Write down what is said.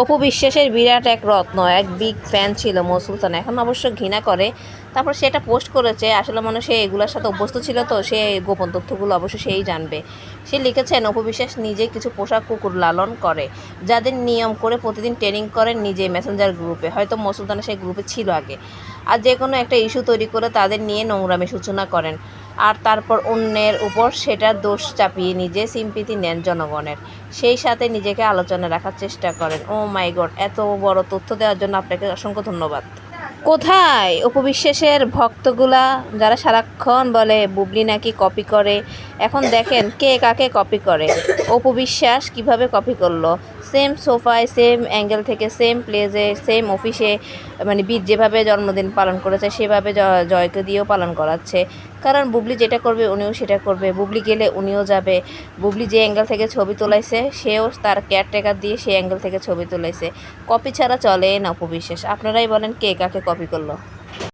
অপু বিশ্বাসের বিরাট এক রত্ন, এক বিগ ফ্যান ছিল মৌ সুলতান। এখন অবশ্য ঘৃণা করে। তারপর সেটা পোস্ট করেছে, আসলে মনে সে এগুলোর সাথে অভ্যস্ত ছিল তো, সে গোপন তথ্যগুলো অবশ্য সেই জানবে। সে লিখেছেন, অপু বিশ্বাস নিজে কিছু পোশাক কুকুর লালন করে, যাদের নিয়ম করে প্রতিদিন ট্রেনিং করেন নিজে মেসেঞ্জার গ্রুপে হয়তো মৌ সুলতানা সেই গ্রুপে ছিল আগে। আর যে কোনো একটা ইস্যু তৈরি করে তাদের নিয়ে নোংরামি সূচনা করেন। আর তারপর অন্যের উপর সেটার দোষ চাপিয়ে নিজে সিম্পিতি নেন জনগণের। সেই সাথে নিজেকে আলোচনা রাখার চেষ্টা করেন। ও মাই গড এত বড় তথ্য দেওয়ার জন্য আপনাকে অসংখ্য ধন্যবাদ। কোথায়? উপবিশ্বাসের ভক্তগুলা যারা সারাক্ষণ বলে, বুবলি নাকি কপি করে? এখন দেখেন কে কাকে কপি করে। অপবিশ্বাস কীভাবে কপি করল? সেম সোফায় সেম অ্যাঙ্গেল থেকে সেম প্লেসে সেম অফিসে মানে বীর যেভাবে জন্মদিন পালন করেছে, সেভাবে জয়কে দিয়েও পালন করাচ্ছে। কারণ বুবলি যেটা করবে, উনিও সেটা করবে। বুবলি গেলে উনিও যাবে। বুবলি যে অ্যাঙ্গেল থেকে ছবি তোলাইছে, সেও তার কেয়ারটেকার দিয়ে সেই অ্যাঙ্গেল থেকে ছবি তোলাইছে। কপি ছাড়া চলে না উপবিশ্বাস। আপনারাই বলেন কে কাকে কপি করল।